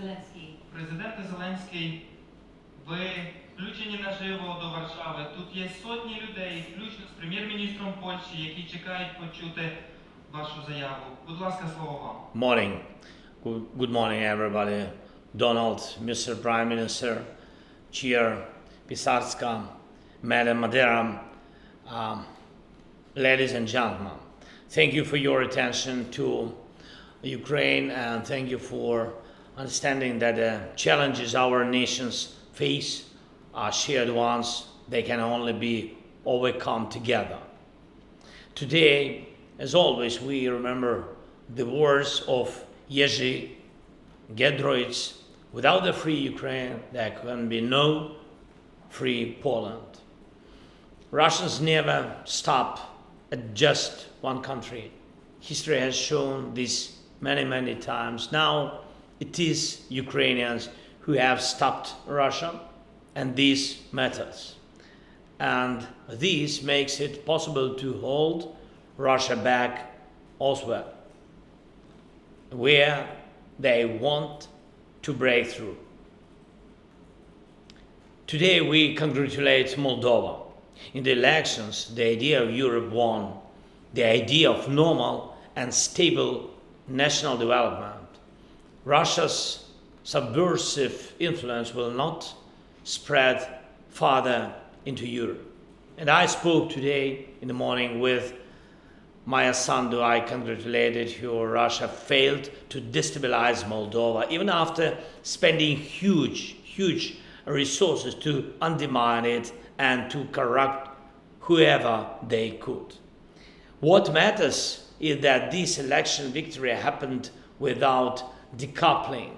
Зеленський. Президенте Зеленський, ви включені наживо до Варшави. Тут є сотні людей, включно з прем'єр-міністром Польщі, які чекають почути вашу заяву. Будь ласка, слово вам. Morning. Good, morning, everybody. Donald, Mr. Prime Minister, Chair Pisarska, Madam Madera, um, ladies and gentlemen. Thank you for your attention to Ukraine and thank you for understanding that the challenges our nations face are shared ones. They can only be overcome together. Today, as always, we remember the words of Jerzy Gedroic without a free Ukraine, there can be no free Poland. Russians never stop at just one country. History has shown this many, many times. Now it is Ukrainians who have stopped Russia, and this matters. And this makes it possible to hold Russia back elsewhere, where they want to break through. Today we congratulate Moldova. In the elections, the idea of Europe won, the idea of normal and stable national development. Russia's subversive influence will not spread farther into Europe. And I spoke today in the morning with Maya Sandu. I congratulated her. Russia failed to destabilize Moldova, even after spending huge, huge resources to undermine it and to corrupt whoever they could. What matters is that this election victory happened without decoupling.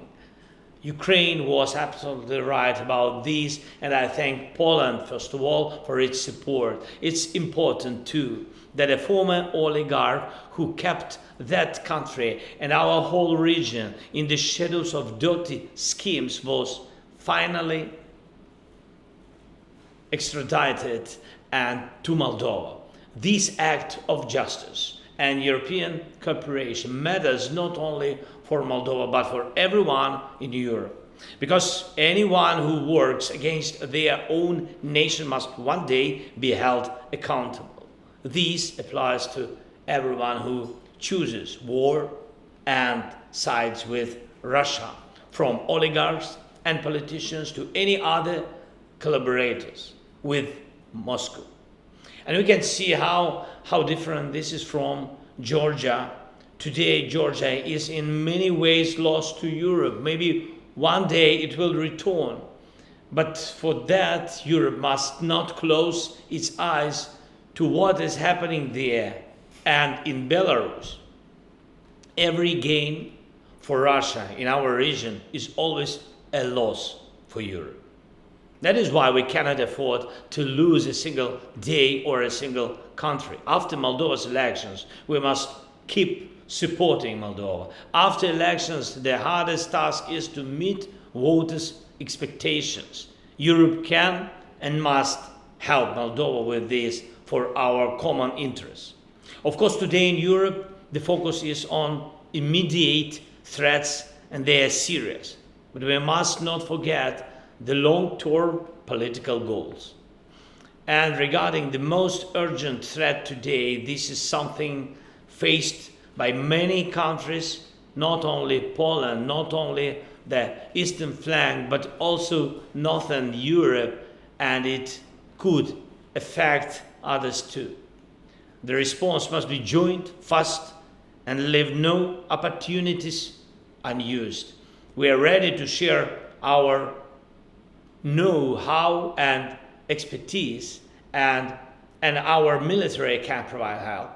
Ukraine was absolutely right about this, and I thank Poland, first of all, for its support. It's important, too, that a former oligarch who kept that country and our whole region in the shadows of dirty schemes was finally extradited and to Moldova. This act of justice and European cooperation matters not only for Moldova but for everyone in Europe. Because anyone who works against their own nation must one day be held accountable. This applies to everyone who chooses war and sides with Russia, from oligarchs and politicians to any other collaborators with Moscow. And we can see how, how different this is from Georgia. Today, Georgia is in many ways lost to Europe. Maybe one day it will return. But for that, Europe must not close its eyes to what is happening there and in Belarus. Every gain for Russia in our region is always a loss for Europe. That is why we cannot afford to lose a single day or a single country. After Moldova's elections, we must keep supporting Moldova. After elections, the hardest task is to meet voters' expectations. Europe can and must help Moldova with this for our common interests. Of course, today in Europe, the focus is on immediate threats, and they are serious. But we must not forget the long term political goals. And regarding the most urgent threat today, this is something faced by many countries, not only Poland, not only the eastern flank, but also northern Europe, and it could affect others too. The response must be joint, fast, and leave no opportunities unused. We are ready to share our know how and expertise, and, and our military can provide help.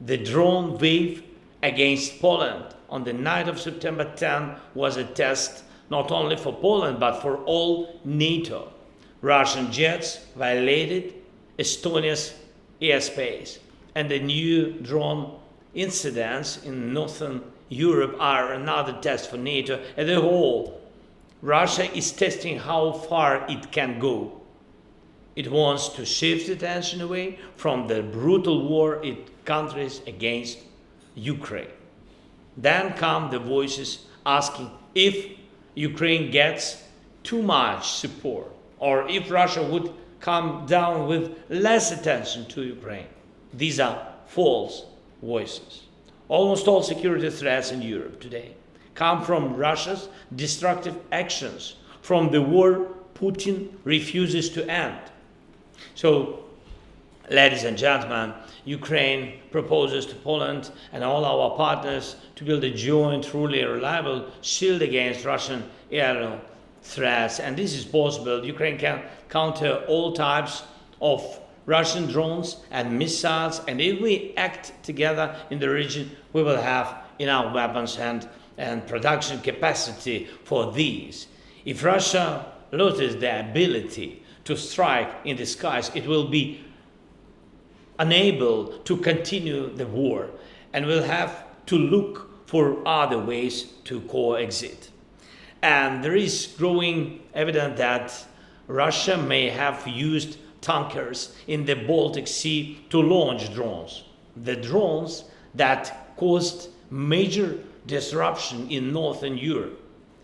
The drone wave against Poland on the night of September 10 was a test not only for Poland but for all NATO. Russian jets violated Estonia's airspace, and the new drone incidents in northern Europe are another test for NATO as a whole. Russia is testing how far it can go. It wants to shift attention away from the brutal war it countries against Ukraine. Then come the voices asking if Ukraine gets too much support, or if Russia would come down with less attention to Ukraine. These are false voices. Almost all security threats in Europe today come from Russia's destructive actions, from the war Putin refuses to end. So, ladies and gentlemen, Ukraine proposes to Poland and all our partners to build a joint, truly reliable shield against Russian aerial threats. And this is possible. Ukraine can counter all types of Russian drones and missiles. And if we act together in the region, we will have enough weapons and, and production capacity for these. If Russia loses the ability to strike in the skies, it will be unable to continue the war and will have to look for other ways to coexist. And there is growing evidence that Russia may have used tankers in the Baltic Sea to launch drones. The drones that caused major disruption in Northern Europe.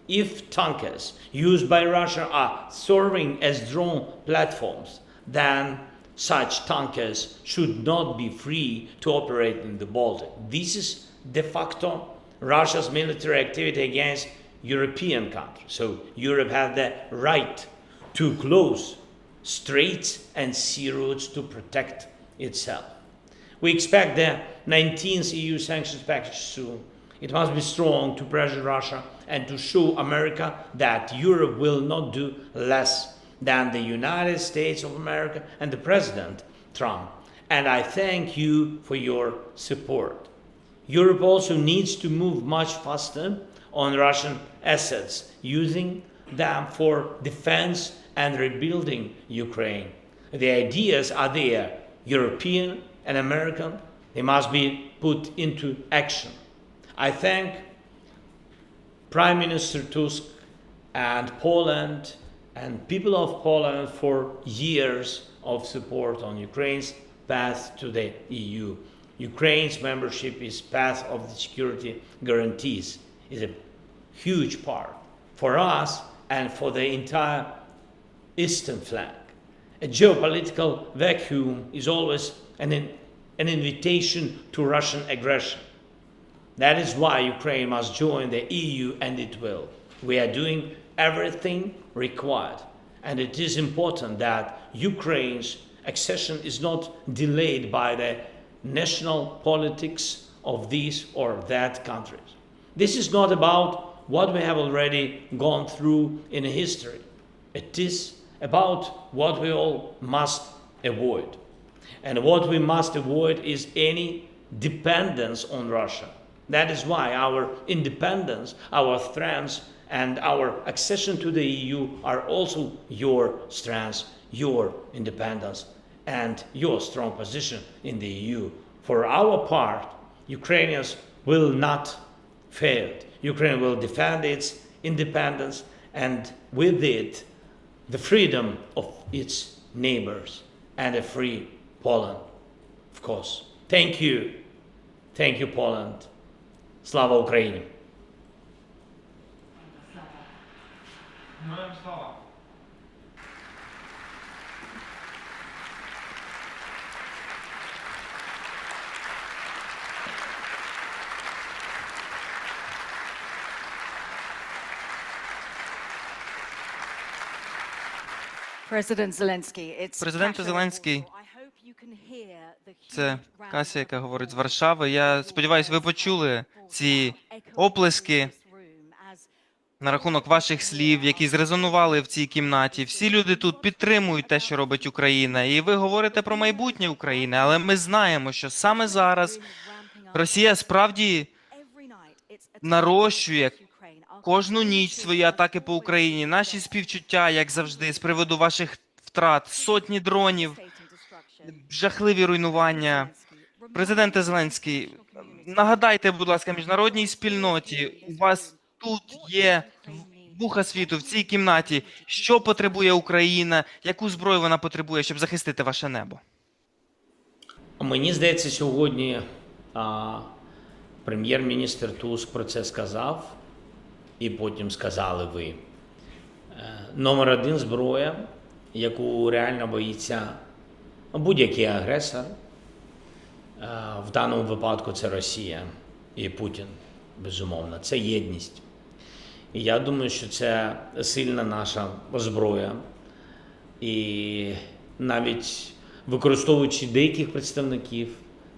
If tankers used by Russia are serving as drone platforms, then such tankers should not be free to operate in the Baltic. This is de facto Russia's military activity against European countries. So Europe has the right to close straits and sea routes to protect itself. We expect the 19th EU sanctions package soon. It must be strong to pressure Russia and to show America that Europe will not do less than the United States of America and the President Trump. And I thank you for your support. Europe also needs to move much faster on Russian assets, using them for defense and rebuilding Ukraine. The ideas are there, European and American, they must be put into action. I thank Prime Minister Tusk and Poland and people of Poland for years of support on Ukraine's path to the EU. Ukraine's membership is path of the security guarantees is a huge part for us and for the entire eastern flank. A geopolitical vacuum is always an, an invitation to Russian aggression. That is why Ukraine must join the EU and it will. We are doing everything required. And it is important that Ukraine's accession is not delayed by the national politics of these or that countries. This is not about what we have already gone through in history. It is about what we all must avoid. And what we must avoid is any dependence on Russia. That is why our independence, our strengths, and our accession to the EU are also your strengths, your independence, and your strong position in the EU. For our part, Ukrainians will not fail. Ukraine will defend its independence and with it the freedom of its neighbors and a free Poland, of course. Thank you. Thank you, Poland. Slava Ukraini! Героям слава! Президент Зеленський, Президент Зеленський, Це Кася, яка говорить з Варшави. Я сподіваюся, ви почули ці оплески на рахунок ваших слів, які зрезонували в цій кімнаті. Всі люди тут підтримують те, що робить Україна, і ви говорите про майбутнє України. Але ми знаємо, що саме зараз Росія справді нарощує кожну ніч свої атаки по Україні. Наші співчуття, як завжди, з приводу ваших втрат, сотні дронів, жахливі руйнування. Президенте Зеленський, нагадайте, будь ласка, міжнародній спільноті, у вас тут є вуха світу в цій кімнаті. Що потребує Україна? Яку зброю вона потребує, щоб захистити ваше небо? Мені здається, сьогодні прем'єр-міністр Туск про це сказав. і потім сказали ви. Е, Номер один зброя, яку реально боїться будь-який агресор. Е, В даному випадку це Росія і Путін, безумовно. Це єдність. Я думаю, що це сильна наша зброя. І навіть використовуючи деяких представників,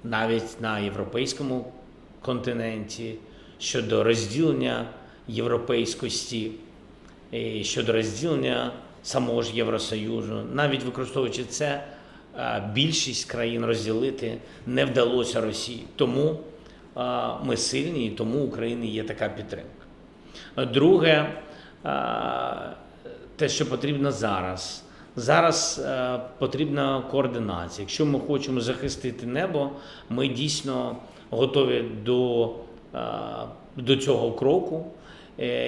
навіть на європейському континенті щодо розділення європейськості, і щодо розділення самого ж Євросоюзу, навіть використовуючи це, е, більшість країн розділити не вдалося Росії. Тому е, ми сильні, і тому України є така підтримка. Друге, е, те, що потрібно зараз. Зараз е, потрібна координація. Якщо ми хочемо захистити небо, ми дійсно готові до, е, до цього кроку.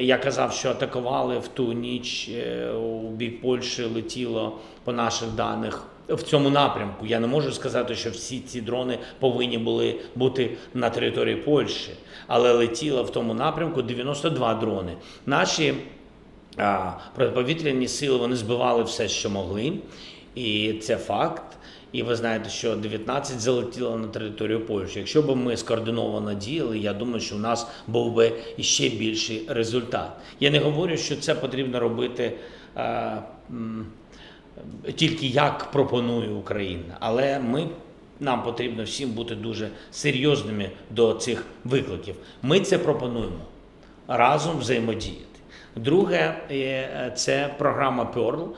Я казав, що атакували в ту ніч у бік Польщі летіло по наших даних в цьому напрямку. Я не можу сказати, що всі ці дрони повинні були бути на території Польщі, але летіло в тому напрямку 92 дрони. Наші а, протиповітряні сили вони збивали все, що могли, і це факт. І ви знаєте, що 19 залетіло на територію Польщі. Якщо б ми скоординовано діяли, я думаю, що в нас був би іще більший результат. Я не говорю, що це потрібно робити м, тільки як пропонує Україна, але ми. Нам потрібно всім бути дуже серйозними до цих викликів. Ми це пропонуємо разом взаємодіяти. Друге, е, це програма Pearl,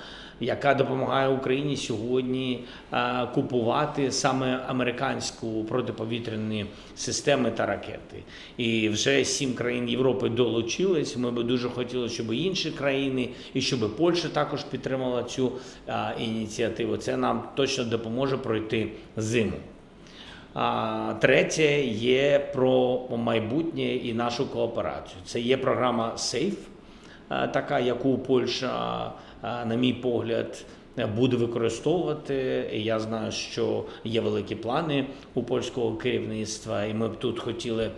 яка допомагає Україні сьогодні е, купувати саме американську протиповітряні системи та ракети. І вже сім країн Європи долучились. Ми би дуже хотіли, щоб інші країни, і щоб Польща також підтримала цю е, ініціативу. Це нам точно допоможе пройти зиму. А третє є про майбутнє і нашу кооперацію. Це є програма SAFE, е, така, яку Польща, на мій погляд, буде використовувати. Я знаю, що є великі плани у польського керівництва, і ми б тут хотіли.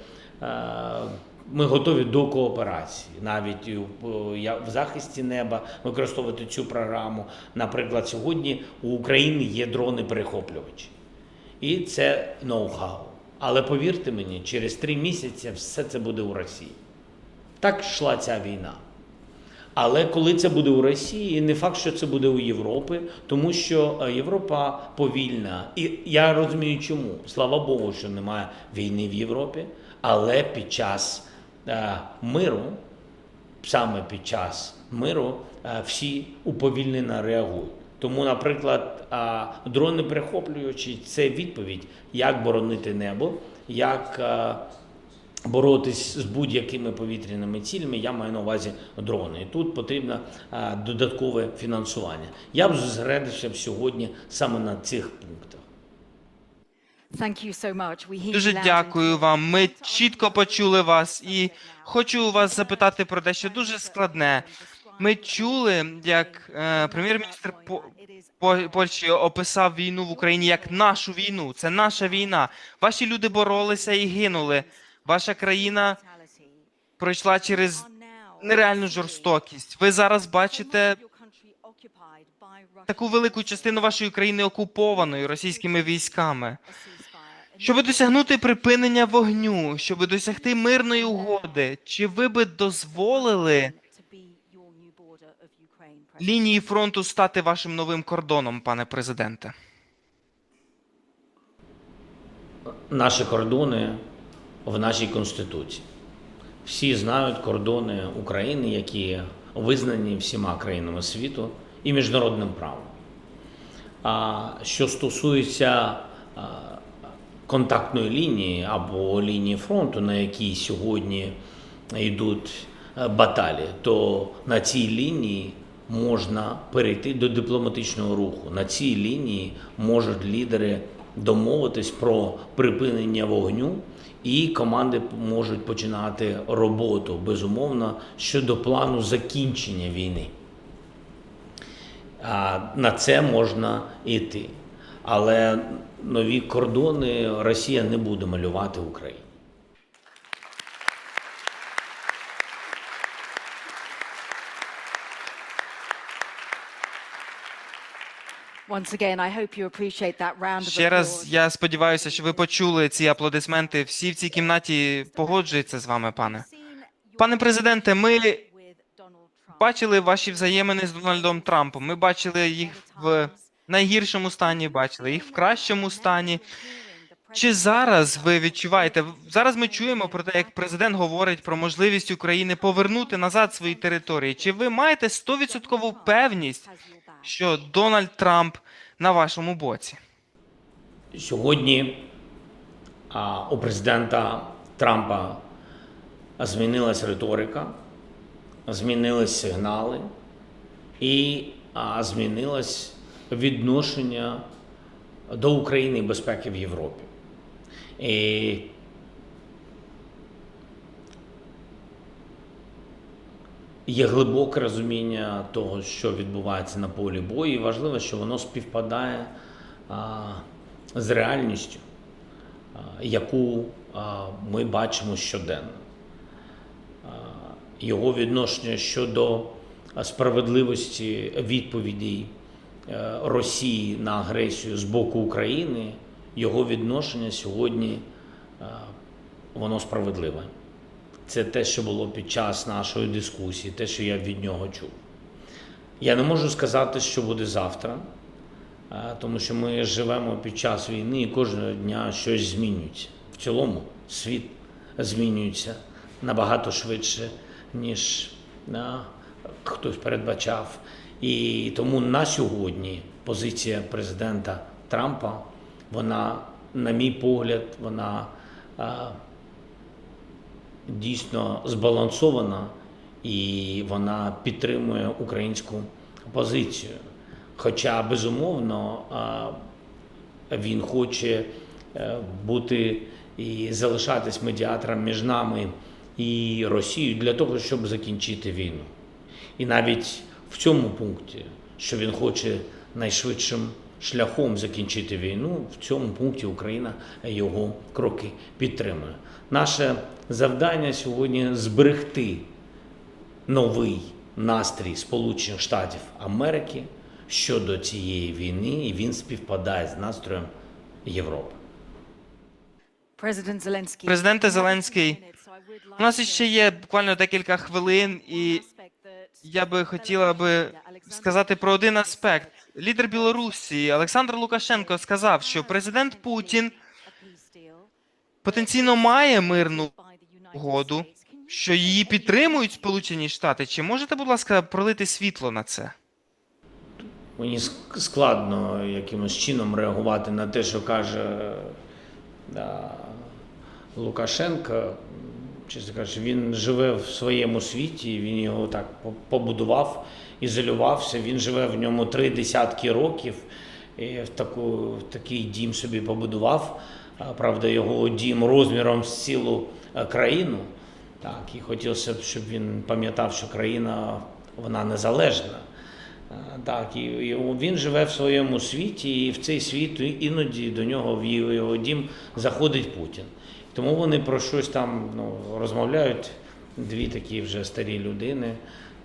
Ми готові до кооперації, навіть в- захисті неба використовувати цю програму. Наприклад, сьогодні у України є дрони-перехоплювачі. І це ноу-хау. Але повірте мені, через три місяці все це буде у Росії. Так йшла ця війна. Але коли це буде у Росії, не факт, що це буде у Європі, тому що е, Європа повільна. І я розумію, чому. Слава Богу, що немає війни в Європі, але під час е, миру, саме під час миру, е, всі уповільнено реагують. Тому, наприклад, дрони перехоплюючі це відповідь, як боронити небо, як боротись з будь-якими повітряними цілями. Я маю на увазі дрони. І тут потрібно додаткове фінансування. Я б зосередився б сьогодні саме на цих пунктах. Дуже дякую вам. Ми чітко почули вас і хочу вас запитати про дещо дуже складне. Ми чули, як е, прем'єр-міністр По- По- Польщі описав війну в Україні як нашу війну. Це наша війна. Ваші люди боролися і гинули. Ваша країна пройшла через нереальну жорстокість. Ви зараз бачите таку велику частину вашої країни окупованою російськими військами. Щоб досягнути припинення вогню, щоб досягти мирної угоди, чи ви би дозволили лінії фронту стати вашим новим кордоном, пане президенте? Наші кордони в нашій конституції. Всі знають кордони України, які визнані всіма країнами світу і міжнародним правом. А що стосується контактної лінії або лінії фронту, на якій сьогодні йдуть е, баталії, то на цій лінії можна перейти до дипломатичного руху. На цій лінії можуть лідери домовитись про припинення вогню, і команди можуть починати роботу безумовно щодо плану закінчення війни. На це можна йти. Але нові кордони Росія не буде малювати Україну. Ще раз я сподіваюся, що ви почули ці аплодисменти. Всі в цій кімнаті погоджуються з вами, пане. Пане президенте, ми бачили ваші взаємини з Дональдом Трампом. Ми бачили їх в найгіршому стані, бачили їх в кращому стані. Чи зараз ви відчуваєте? Зараз ми чуємо про те, як президент говорить про можливість України повернути назад свої території. Чи ви маєте стовідсоткову певність, що Дональд Трамп на вашому боці? Сьогодні а, у президента Трампа змінилась риторика, змінились сигнали і а, змінилось відношення до України безпеки в Європі. І Є глибоке розуміння того, що відбувається на полі бою, і важливо, що воно співпадає а, з реальністю, а, яку а, ми бачимо щоденно. А, Його відношення щодо справедливості відповідей е, Росії на агресію з боку України, його відношення сьогодні а, воно справедливе. Це те, що було під час нашої дискусії, те, що я від нього чув. Я не можу сказати, що буде завтра, тому що ми живемо під час війни і кожного дня щось змінюється. В цілому світ змінюється набагато швидше, ніж а, хтось передбачав. І тому на сьогодні позиція президента Трампа, вона, на мій погляд, вона. Дійсно збалансована і вона підтримує українську позицію. Хоча, безумовно, він хоче е, бути і залишатись медіатором між нами і Росією для того, щоб закінчити війну. І навіть в цьому пункті, що він хоче найшвидшим шляхом закінчити війну, в цьому пункті Україна його кроки підтримує. Наше завдання сьогодні зберегти новий настрій Сполучених Штатів Америки щодо цієї війни, і він співпадає з настроєм Європи. Президент Зеленський. Президенте Зеленський, у нас іще є буквально декілька хвилин, і я би хотіла би сказати про один аспект. Лідер Білорусі Олександр Лукашенко сказав, що президент Путін потенційно має мирну угоду, що її підтримують Сполучені Штати. Чи можете, будь ласка, пролити світло на це? Мені складно якимось чином реагувати на те, що каже да, Лукашенко. Чесно кажучи, він живе в своєму світі, він його так побудував, ізолювався. Він живе в ньому три десятки років. В, таку, в такий дім собі побудував. Правда, його дім розміром з цілу е, країну. Так, і хотілося б, щоб він пам'ятав, що країна вона незалежна. Так, і, і він живе в своєму світі, і в цей світ іноді до нього в його дім заходить Путін. Тому вони про щось там ну, розмовляють, дві такі вже старі людини.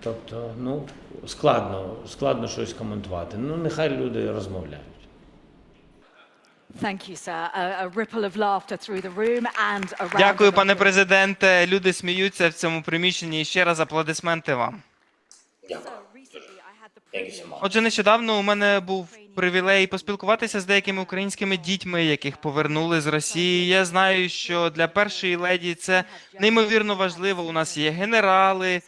Тобто, ну, складно, складно щось коментувати. Ну, нехай люди розмовляють. Thank you, sir. A, a ripple of laughter through the room and Дякую, пане президенте. Люди сміються в цьому приміщенні. І ще раз аплодисменти вам. So Отже, нещодавно у мене був привілей поспілкуватися з деякими українськими дітьми, яких повернули з Росії. Я знаю, що для першої леді це неймовірно важливо. У нас є генерали,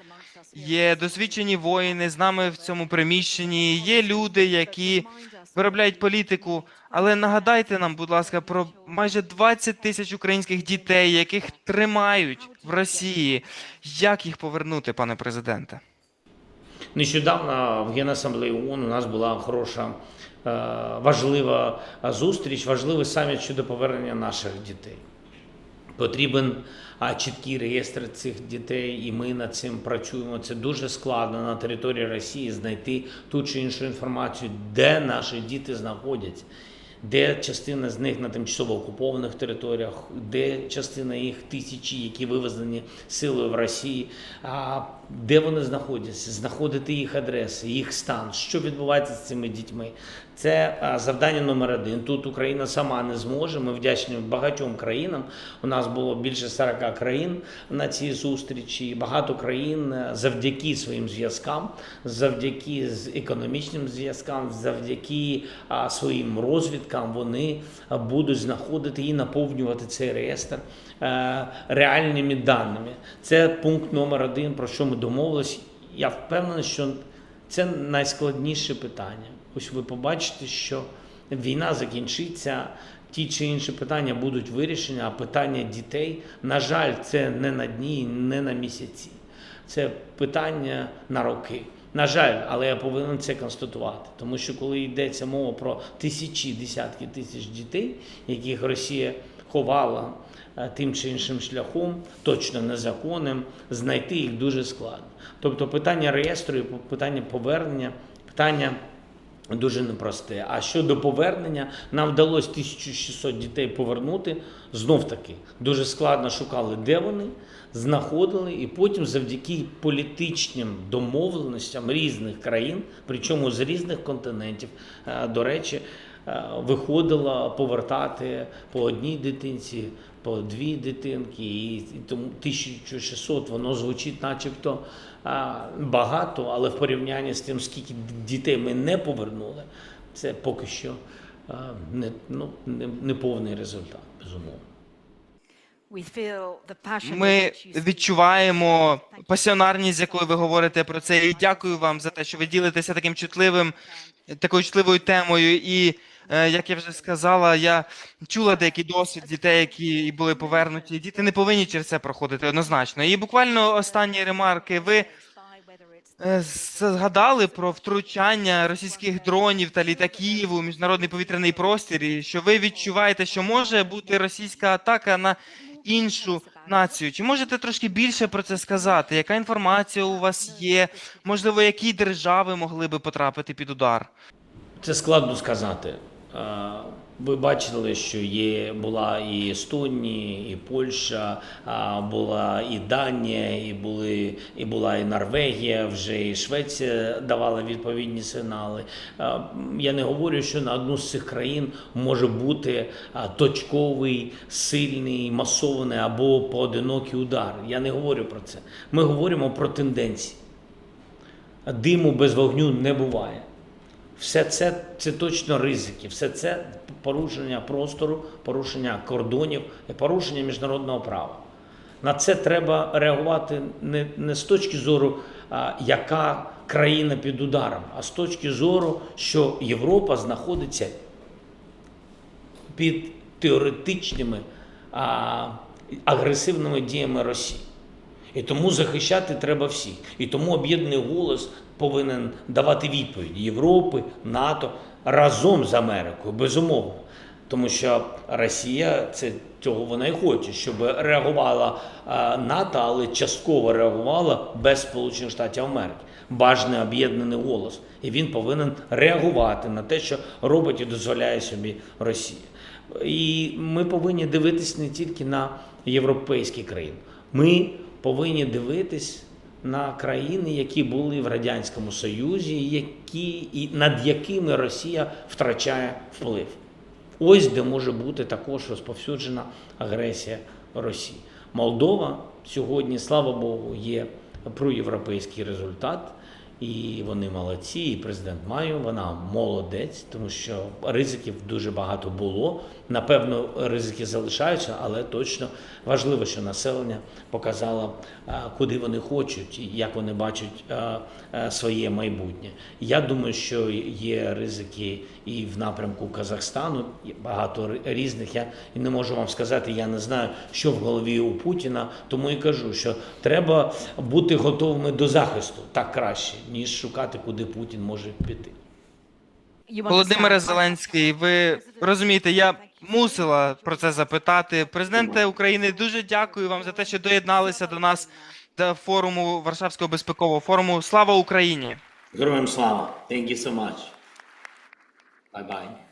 є досвідчені воїни з нами в цьому приміщенні. Є люди, які виробляють політику. Але нагадайте нам, будь ласка, про майже 20 тисяч українських дітей, яких тримають в Росії. Як їх повернути, пане президенте? Нещодавно в Генасамблеї ООН у нас була хороша, е, важлива е, зустріч, важливий саміт щодо повернення наших дітей. Потрібен чіткий реєстр цих дітей, і ми над цим працюємо. Це дуже складно на території Росії знайти ту чи іншу інформацію, де наші діти знаходяться. де частина з них на тимчасово окупованих територіях, де частина їх тисячі, які вивезені силою в Росії, де вони знаходяться, знаходити їх адреси, їх стан, що відбувається з цими дітьми. Це завдання номер один. Тут Україна сама не зможе. Ми вдячні багатьом країнам. У нас було більше 40 країн на цій зустрічі. Багато країн е, завдяки своїм зв'язкам, завдяки економічним зв'язкам, завдяки своїм розвідкам, вони будуть знаходити і наповнювати цей реєстр е, реальними даними. Це пункт номер один, про що ми домовились. Я впевнений, що це найскладніше питання. Ось ви побачите, що війна закінчиться, ті чи інші питання будуть вирішені, а питання дітей, на жаль, це не на дні, не на місяці. Це питання на роки. На жаль, але я повинен це констатувати, тому що коли йдеться мова про тисячі, десятки тисяч дітей, яких Росія ховала тим чи іншим шляхом, точно незаконним, знайти їх дуже складно. Тобто питання реєстру, і питання повернення, питання дуже непросте. А щодо повернення, нам вдалося 1600 дітей повернути. Знов таки дуже складно шукали, де вони, знаходили, і потім завдяки політичним домовленостям різних країн, причому з різних континентів, е, до речі, е, виходило повертати по одній дитинці, по дві дитинки, і і тому 1600 воно звучить, начебто а, багато, але в порівнянні з тим, скільки дітей ми не повернули, це поки що а, не, ну, не, не повний результат, безумовно. Ми відчуваємо пасіонарність, з якою ви говорите про це. І дякую вам за те, що ви ділитеся таким чутливим, такою чутливою темою. І е, як я вже сказала, я чула деякий досвід дітей, які були повернуті. Діти не повинні через це проходити однозначно. І буквально останні ремарки. Ви е, згадали про втручання російських дронів та літаків у міжнародний повітряний простір, і що ви відчуваєте, що може бути російська атака на іншу націю. Чи можете трошки більше про це сказати? Яка інформація у вас є? Можливо, які держави могли би потрапити під удар? Це складно сказати. Ви бачили, що є була і Естонія, і Польща, була і Данія, і були і була і Норвегія, вже і Швеція давала відповідні сигнали. Я не говорю, що на одну з цих країн може бути точковий, сильний, масований або поодинокий удар. Я не говорю про це. Ми говоримо про тенденції. Диму без вогню не буває. Все це, це точно ризики, все це порушення простору, порушення кордонів порушення міжнародного права. На це треба реагувати не, не з точки зору, а, яка країна під ударом, а з точки зору, що Європа знаходиться під теоретичними а, агресивними діями Росії. І тому захищати треба всіх. І тому об'єднаний голос повинен давати відповідь Європи, НАТО разом з Америкою, безумовно. Тому що Росія це цього вона і хоче, щоб реагувала НАТО, але частково реагувала без Сполучених Штатів Америки. Бажаний об'єднаний голос. І він повинен реагувати на те, що робить і дозволяє собі Росія. І ми повинні дивитись не тільки на європейські країни. Ми повинні дивитись на країни, які були в Радянському Союзі, які, і над якими Росія втрачає вплив. Ось де може бути також розповсюджена агресія Росії. Молдова сьогодні, слава Богу, є проєвропейський результат. І вони молодці, і президент Маю, вона молодець, тому що ризиків дуже багато було. Напевно, ризики залишаються, але точно важливо, що населення показало, куди вони хочуть, і як вони бачать а, а, своє майбутнє. Я думаю, що є ризики і в напрямку Казахстану, багато різних. Я і не можу вам сказати, я не знаю, що в голові у Путіна, тому і кажу, що треба бути готовими до захисту так краще, ніж шукати, куди Путін може піти. Володимире. Зеленський, ви розумієте, я мусила про це запитати. Президенте України, дуже дякую вам за те, що доєдналися до нас до форуму Варшавського безпекового форуму. Слава Україні! Героям слава! Thank you so much. Bye-bye.